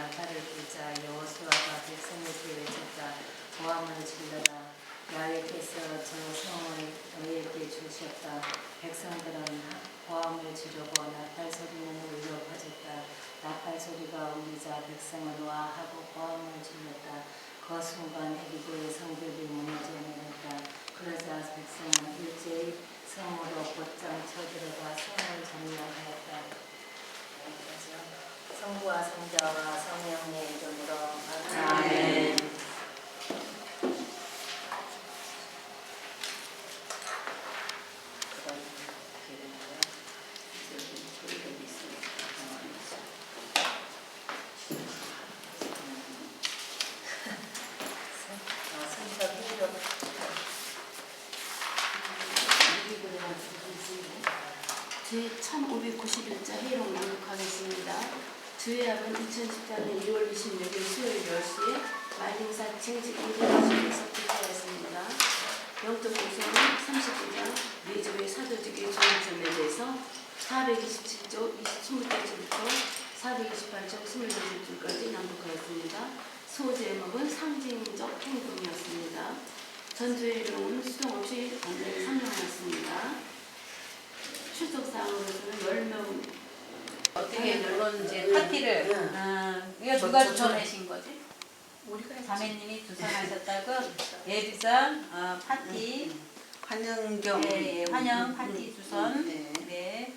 나팔을 불자. 여호수아가 백성을 계획했다 고함을 질러라 야외께서 저 성을 너희에게 주셨다. 백성들은 고함을 지르고 나팔 소리는 울려 퍼졌다. 나팔 소리가 울리자 백성은 와 하고 고함을 질렀다. 그 순간 에리고의 성벽이 무너져 내렸다. 그러자 백성은 일제히 성으로 곧장 쳐들어가 성을 점령하였다 성부와 성자와 성령의 이름으로 아멘. 제 1591자 회의록 낭독하겠습니다. 주의하면 2014년 2월 26일 수요일 10시에 말림사 징직 인도에서 기재했습니다. 영적 공소는 39장 내주의 사도직의 조항점에 대해서 427조 20절부터 428조 22절까지 낭독하였습니다. 소 제목은 상징적 행동이었습니다. 전주의 이름은 수동 없이 완전히 상명하였습니다. 출석사항으로서는 10명 어떻게 물론 이제 응. 파티를 응. 아, 이거 저- 누가 저- 주선하신 거지? 우리가 자매님이 주선하셨다고? 예비전 어, 파티. 환영경. 예, 예, 환영 파티 주선. 네. 네.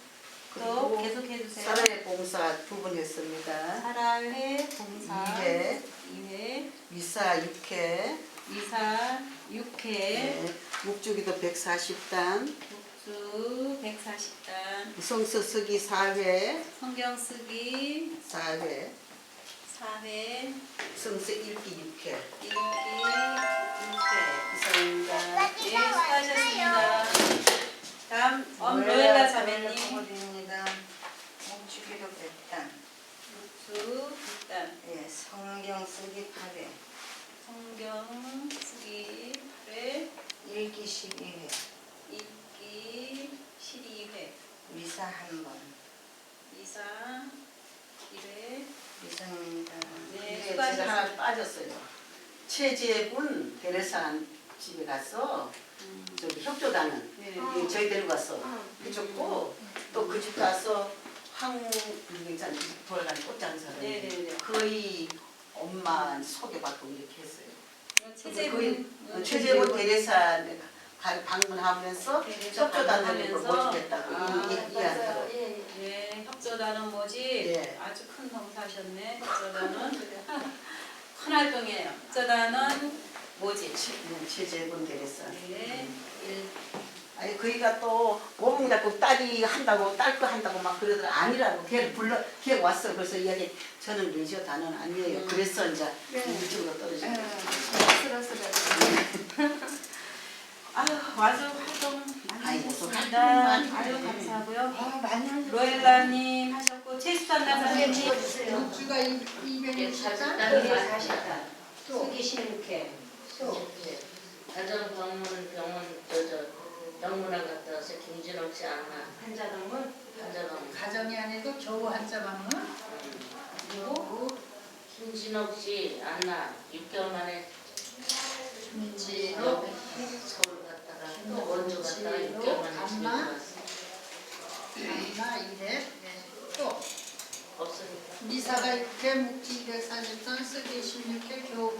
또 계속해 주세요. 사랑의 봉사 두번 했습니다. 사랑회 봉사 2회, 2회. 미사 6회, 이사 6회. 네. 묵주기도 140단, 국 수 140단. 성서 쓰기 4회, 성경 쓰기 4회, 4회. 성서 읽기 6회. 읽기 6회. 이상입니다. 예, 수고하셨습니다. 다음 엄노엘라 자매님. 부모입니다. 묵주기도 100단, 수 일단. 예, 성경 쓰기 8회, 성경 쓰기 8회. 읽기 12회, 읽기 12회 미사 한 번. 이사 1회 이상입니다. 네, 네, 수고하셨습니다. 제가 하나 빠졌어요. 최재군 대레산 집에 가서 저기 협조단은 네. 예, 저희 데리고 가서 해줬고 또 그 집 가서 황 있잖아요 돌아가는 꽃장사를 네 네 네. 거의 엄마 소개받고 이렇게 했어요. 어, 최재군 대레산 가- 방문하면서 대레사 협조단을 모집했다고 아, 이- 이- 이야기하더라고요. 네, 협조단은 뭐지? 예. 아주 큰 봉사하셨네. 협조단은 큰 활동이에요. 협조단은 뭐지? 최- 네. 네, 일, 아니 그이가 또 모범 갖고 딸이 한다고 딸 거 한다고 막 그러더라 아니라고 걔를 불러 걔 왔어 그래서 이야기 저는 레지오 단은 아니에요 음. 그래서 이제 이쪽으로 떨어진 거예요. 아유, 와서 활동 많이 아이고, 하셨습니다. 활동 많이 아유, 해. 감사하고요. 아, 많이. 로엘라님 하셨고. 묵주가 260단, 240단, 또, 수기 16회, 또, 가정 병원 병원 저저 병문안 갔다 와서 김진옥 씨 안나 환자병원 환자병원 가정이 아니고 겨우 한자 방문, 그리고? 김진옥 씨 안나 6개월 만에 김진옥, 서울 갔다가 또 원주 갔다가 6개월 만에 집에 안나. 들어왔어 안나 이래, 또, 없으니까 미사가 6회, 묵지 243, 쓰기 16회, 겨우,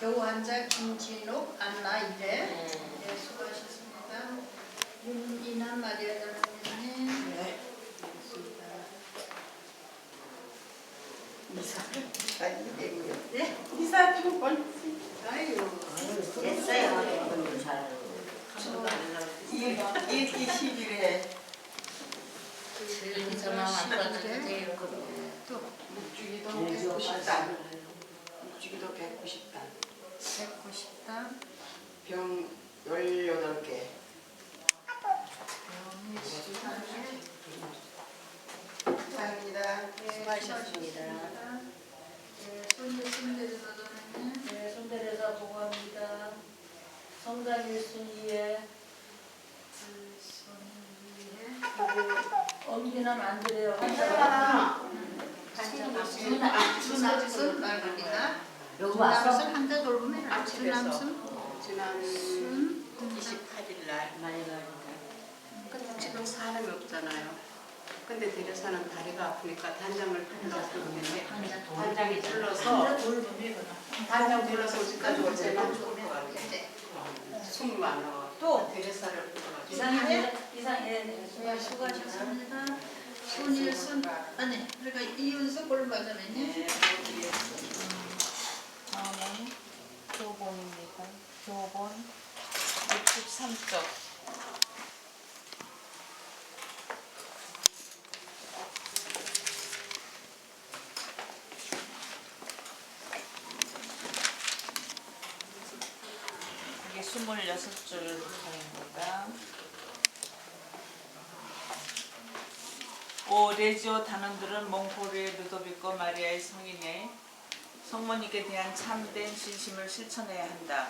겨우 한자 김진옥, 안나 이래. 네. 네, 수고하셨습니다. 윤이나 마리아 자매님. 네. 이사를 많이 되고요. 네? 이사 두번 아유, 됐어요. 일기 11회 안 빠져도 돼요 또 묵주기도 190단 묵주기도 190단 190단. 병 18개 감사합니다. 수고하셨습니다. 네, 자매님. 네, 손대레사 보고합니다. 성당 1순위에 손예. 엄기는 안 드려요. 하나 한자가 주남 주남순 말합니다. 여기 왔어? 주남순 한자 돌보면 아, 주남순 지난 순 28일 날 많이 가니까. 근데 지금 사람이 없잖아요. 근데 대려사는 다리가 아프니까 단장을 불러서 그러는데 단장이 불러서 단장 불러서 좋을 것 같아. 숨이 많아. 또 대려사를 불러가지고. 이상해 이상해 네, 수고하셨습니다. 손일순 아니 그러니까 이윤수 골반장님 다음은 교본입니다. 교본 63쪽. 이게 26줄입니다. 오 레지오 단원들은 몽골의 루도비코 마리아의 성인에 성모님께 대한 참된 신심을 실천해야 한다.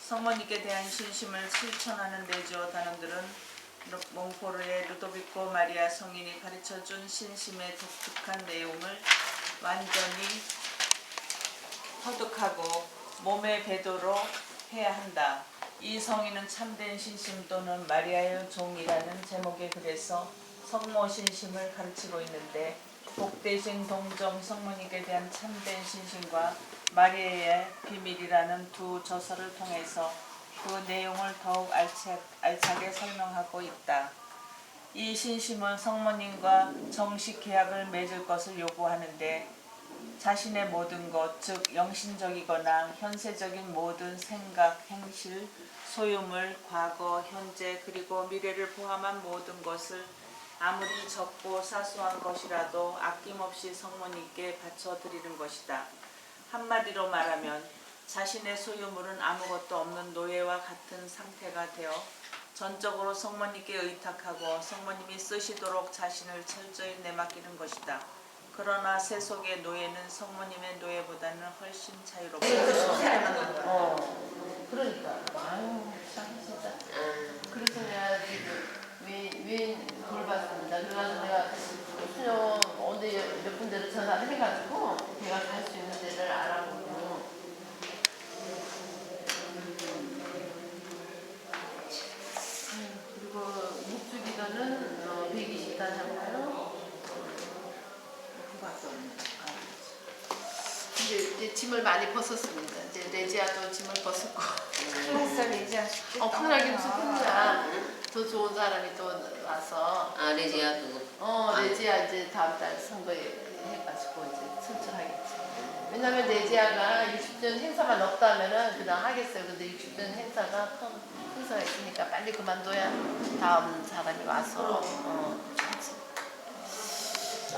성모님께 대한 신심을 실천하는 레지오 단원들은 루- 몽포르의 루도비코 마리아 성인이 가르쳐준 신심의 독특한 내용을 완전히 터득하고 몸에 배도로 해야 한다. 이 성인은 참된 신심 또는 마리아의 종이라는 제목의 글에서 성모 신심을 가르치고 있는데 복대신 동정 성모님께 대한 참된 신심과 마리아의 비밀이라는 두 저서를 통해서 그 내용을 더욱 알차, 알차게 설명하고 있다. 이 신심은 성모님과 정식 계약을 맺을 것을 요구하는데 자신의 모든 것, 즉 영신적이거나 현세적인 모든 생각, 행실, 소유물, 과거, 현재 그리고 미래를 포함한 모든 것을 아무리 적고 사소한 것이라도 아낌없이 성모님께 바쳐드리는 것이다. 한마디로 말하면 자신의 소유물은 아무것도 없는 노예와 같은 상태가 되어 전적으로 성모님께 의탁하고 성모님이 쓰시도록 자신을 철저히 내맡기는 것이다. 그러나 세속의 노예는 성모님의 노예보다는 훨씬 자유롭다. 어, 그러니까. 아유, 참, 진짜. 그래서 내가 왜왜 돌봤습니다. 그래가지고 내가 수녀 어디 몇 군데를 전화를 해가지고 걔가 갈 수 있는 데를 알아보고. 음, 그리고 묵주기간은 어, 120단하고요. 이제, 이제 짐을 많이 벗었습니다. 이제 레지아도 짐을 벗었고. 클래스 레지아 어, 큰일 나긴 무슨 큰일이야. 더 좋은 사람이 또 와서. 아 레지야 그거. 어, 레지아 이제 다음 달 선거에 해가지고 이제 선출하겠지. 왜냐면 레지아가 60년 행사만 없다면은 그냥 하겠어요. 근데 60년 행사가 큰 행사가 있으니까 빨리 그만둬야 다음 사람이 와서. 어,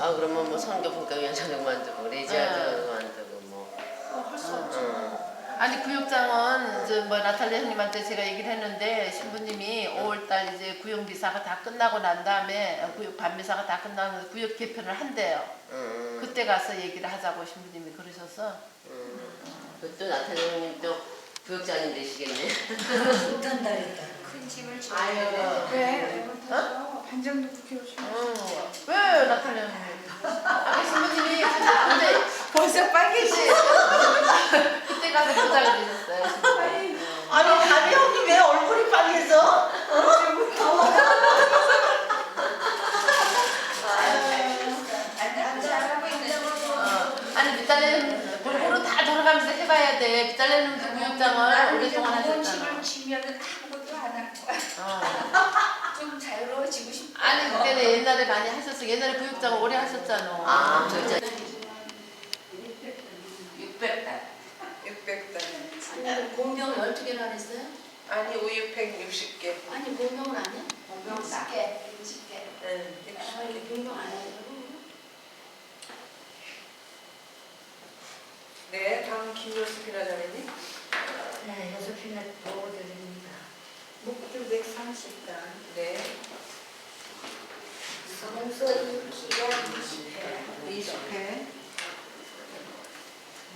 아 그러면 뭐 성교분과위원장도 만들고 레지아도 네. 만들고 뭐. 할수 없죠. 응. 아니 구역장은 이제 뭐 나탈리 형님한테 제가 얘기를 했는데 신부님이 5월달 이제 구역 미사가 다 끝나고 난 다음에 구역 반미사가 다 끝나면 구역 개편을 한대요. 응. 그때 가서 얘기를 하자고 신부님이 그러셔서 응. 그또 나타나님 또 부역장님 되시겠네. 못한다 했다. 아유 왜? 어? 반장도 국회 오시면 응. 왜 나탈리 형님? 아니 신부님이 근데 벌써 빨개지? 그때 가서 드렸어요 신부님. 아니 담이 형님 왜 얼굴이 빨개져? 어, 아니 미달레는 골고루 다 돌아가면서 해봐야 돼. 미달레는 구역장을 오랫동안 하셨잖아. 치면은 아무것도 안 할 거야. 어. 좀 자유로워지고 싶어. 아니 그때는 옛날에 많이 하셨어. 옛날에 구역장을 오래 하셨잖아. 아 부역장. 600달. 600단. 공명 12개를 안 했어요? 아니 5, 660개. 아니 공명은 안 해? 공명 60개. 60개. 네. 아, 이게 공명 안 하고. 네, 다음 김효수 비나자매님. 네, 요소핀을 보호드립니다. 목주 130단. 네. 성서 읽기가 20회, 20회.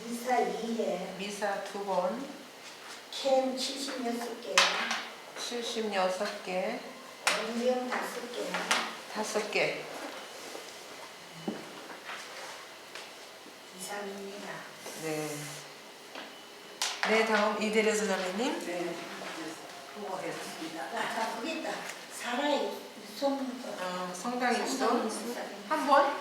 미사 2회, 미사 두 번. 캠 76개, 76개. 원경 5개, 다섯 개. 이상입니다. 네. 네, 다음 이대래서 자매님. 네. 수고하셨습니다. 아, 거기 있다. 사라이 손부터. 어, 성당 입소 한 번.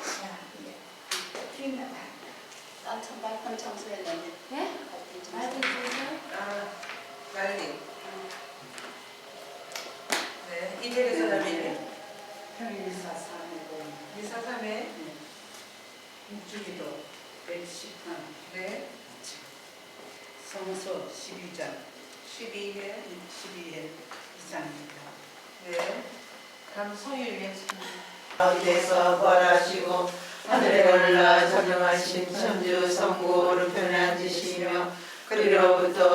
딴청 발판 청소했는데. 네? 아, 말리. 네, 이대래서 자매님. 평일사 사내고 이사삼에 일주기도 110편 네, 성서 12장 12회. 12회 이상입니다. 네. 다음 성일 위해서. 가운데서 벌하시고 하늘에 올라 전능하신 천주 성부를 편안지시며 그리로부터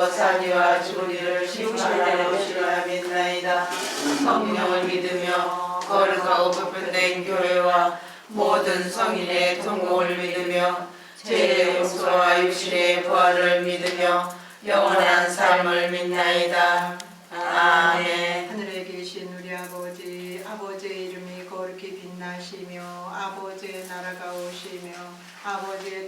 죽은 이를 심판하러 오시라 믿나이다. 성령을 믿으며 거룩하고 보편된 교회와 모든 성인의 통곡을 믿으며 죄의 용서와 육신의 부활을 믿으며 영원한 삶을 믿나이다. 아멘. 하늘에 계신 우리 아버지, 아버지의 이름이 거룩히 빛나시며 아버지의 나라가 오시며 아버지의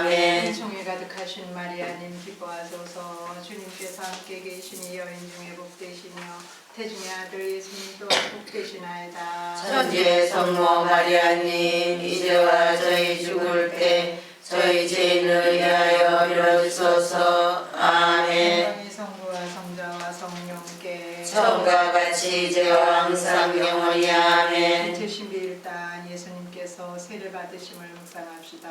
아멘. 총이 가득하신 마리아님 기뻐하소서. 주님께서 함께 계시니 여인 중에 복되시며 태중의 아들 예수님 또한 복되시나이다. 천주의 성모 마리아님 이제와 저희 죽을 때 저희 죄인을 위하여 빌어주소서. 아멘. 성부와 성자와 성령께 처음과 같이 이제와 항상 영원히 아멘. 제신비일단 예수님께서 세를 받으심을 묵상합시다.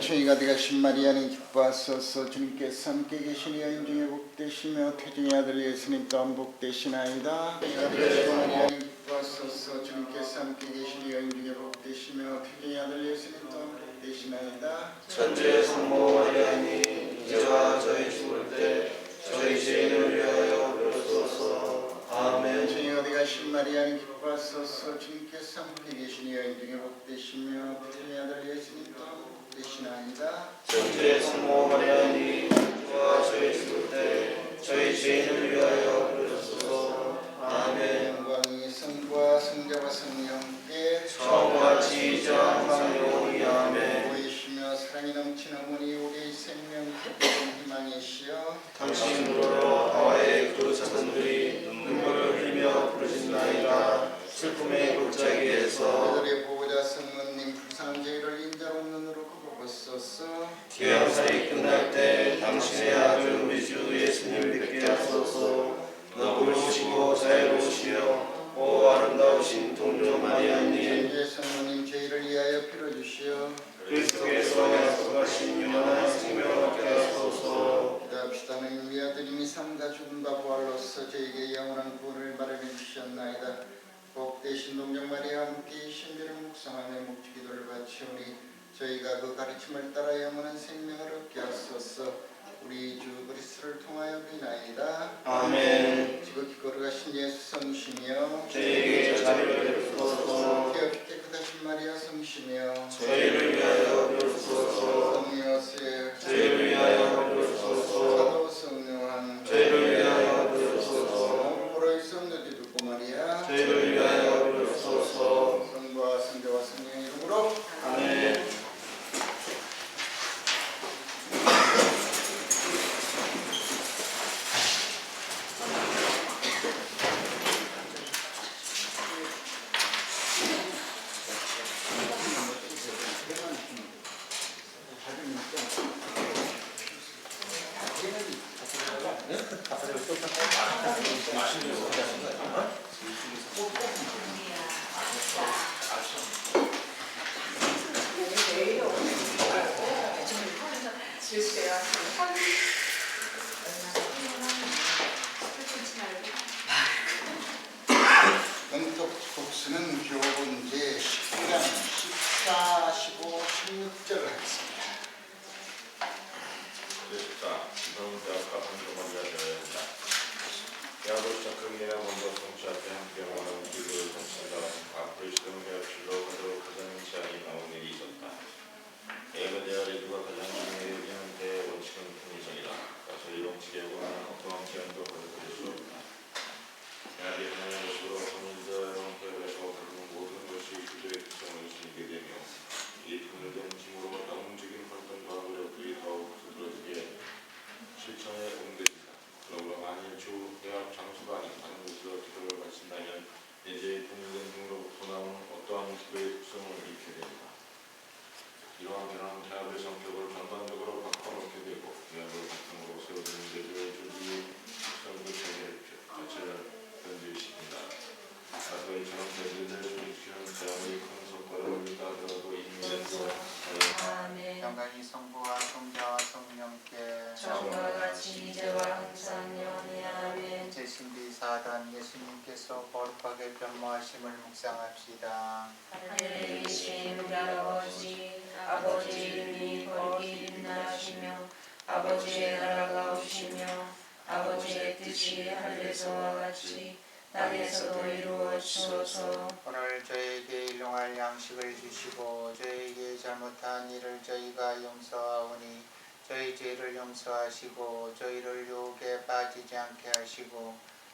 총이 가득하신 마리아는 기뻐하소서. 주님께서 함께 계신 여인 중에 복되시며 태중의 아들 예수님 또한 복되시나이다. 기뻐하소서. 주님께서 함께 계신 여인 중에 복되시며 태중의 아들 예수님 또한 복되시나이다. 천주의 성모 마리아님 이제와 저희 죽을 때 저희 죄인을 위하여 아멘. 은총이 가득하신 마리아는 기뻐하소서. 주님께서 함께 계신 여인 중에 복되시며 태중의 아들 예수님 또한 복되시나이다. 천주의 성모 마리아님 이제와 저희 죽을 때 저희 죄인을 위하여 비로소서. 아멘. 영광이 성부와 성자와 성령께 처음과 이제와 항상 영원히 아멘. 보이시며 사랑이 넘치는 어머니 우리의 생명 희망이시여. 당신으로 부르신나이다. 슬픔의 골짜기에서 그들의 보호자 성모님 불쌍한 저희를 인자로 눈으로 굽어보소서 귀양살이 끝날 때 당신의 아들 우리 주 예수님을 뵙게 하소서. 너그러우시고 자애로우시여 오 아름다우신 동료 마리아님. 천주의 성모님 저희를 위하여 빌어주시오 그리스도께서 약속하신 영원한 생명을 얻게 하소서. 기도합시다 하나님 우리 아들님이 삶과 죽음과 부활로서 저에게 영원한 구원을 마련해 주셨나이다. 복되신 동정 마리아와 함께 이 신비를 묵상하며 묵주 기도를 바치오니 저희가 그 가르침을 따라 영원한 생명을 얻게 하소서. 우리 주 그리스도를 통하여 비나이다. 아멘. 지극히 거룩하신 예수 성심이여. 저희에게 자비를 베푸소서 사단 예수님께서 거룩하게 변모하심을 묵상합시다. 하늘에 계신 우리 아버지 아버지 이름이 거룩히 빛나시며 아버지의 나라가 오시며 아버지의 뜻이 하늘에서와 같이 땅에서도 이루어지소서 오늘 저에게 일용할 양식을 주시고 저에게 잘못한 일을 저희가 용서하오니 저희 죄를 용서하시고 저희를 유혹에 빠지지 않게 하시고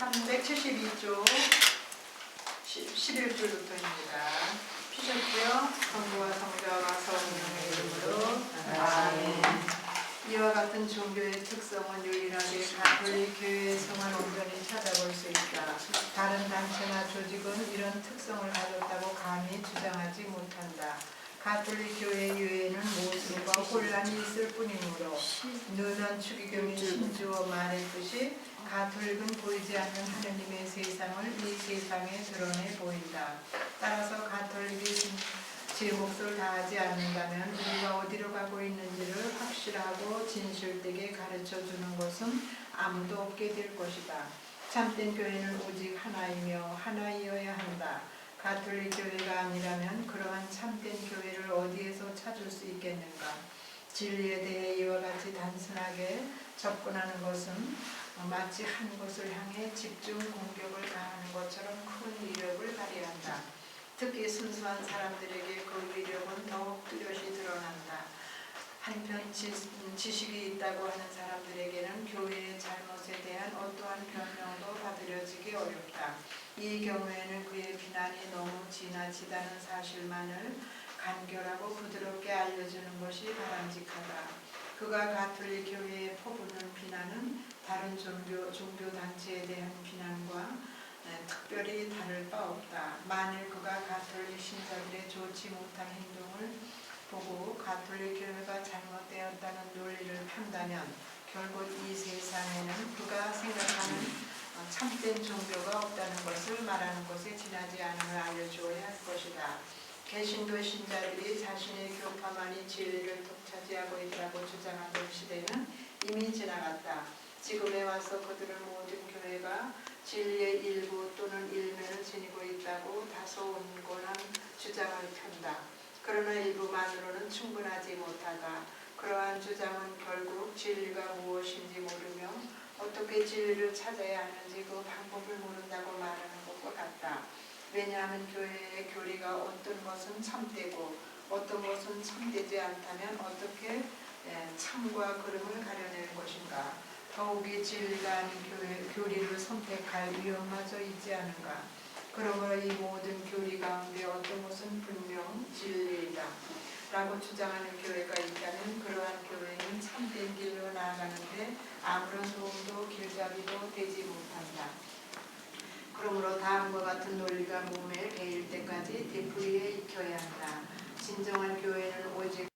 372조 11줄부터입니다. 피셨고요. 성부와 성자와 성령의 이름으로 아멘. 이와 같은 종교의 특성은 유일하게 가톨릭 교회에서만 온전히 찾아볼 수 있다. 다른 단체나 조직은 이런 특성을 가졌다고 감히 주장하지 가톨릭 교회 유해는 모순과 혼란이 있을 뿐이므로 누는 추기경의 신주어 말했듯이 가톨릭은 보이지 않는 하느님의 세상을 이 세상에 드러내 보인다. 따라서 가톨릭이 진- 제 몫을 다하지 않는다면 우리가 어디로 가고 있는지를 확실하고 진실되게 가르쳐 주는 것은 아무도 없게 될 것이다. 참된 교회는 오직 하나이며 하나이어야 한다. 가톨릭 교회가 아니라면 그러한 참된 교회를 어디에서 찾을 수 있겠는가? 진리에 대해 이와 같이 단순하게 접근하는 것은 마치 한 곳을 향해 집중 공격을 가하는 것처럼 큰 위력을 발휘한다. 특히 순수한 사람들에게 그 위력은 더욱 뚜렷이 드러난다. 한편 지, 지식이 있다고 하는 사람들에게는 교회의 잘못에 대한 어떠한 변명도 받아들여지기 어렵다. 이 경우에는 그의 비난이 너무 지나치다는 사실만을 간결하고 부드럽게 알려주는 것이 바람직하다. 그가 가톨릭 교회에 퍼붓는 비난은 다른 종교, 종교 단체에 대한 비난과 에, 특별히 다를 바 없다. 만일 그가 가톨릭 신자들의 좋지 못한 행동을 보고 가톨릭 교회가 잘못되었다는 논리를 편다면 결국 이 세상에는 그가 생각하는 어, 참된 종교가 없다는 것을 말하는 것에 지나지 않음을 알려주어야 할 것이다. 개신교 신자들이 자신의 교파만이 진리를 독차지하고 있다고 주장하던 시대는 이미 지나갔다. 지금에 와서 그들은 모든 교회가 진리의 일부 또는 일면을 지니고 있다고 다소 온건한 주장을 편다. 그러나 일부만으로는 충분하지 못하다. 그러한 주장은 결국 진리가 무엇인지 모르며 어떻게 진리를 찾아야 하는지 그 방법을 모른다고 말하는. 왜냐하면 교회의 교리가 어떤 것은 참되고 어떤 것은 참되지 않다면 어떻게 예, 참과 그름을 가려낼 것인가. 더욱이 진리가 아닌 교회, 교리를 선택할 위험마저 있지 않은가. 그러므로 이 모든 교리 가운데 어떤 것은 분명 진리이다. 라고 주장하는 교회가 있다면 그러한 교회는 참된 길로 나아가는데 아무런 도움도 길잡이도 되지 못한다. 그러므로 다음과 같은 논리가 몸에 배일 때까지 되풀이해 익혀야 한다. 진정한 교회는 오직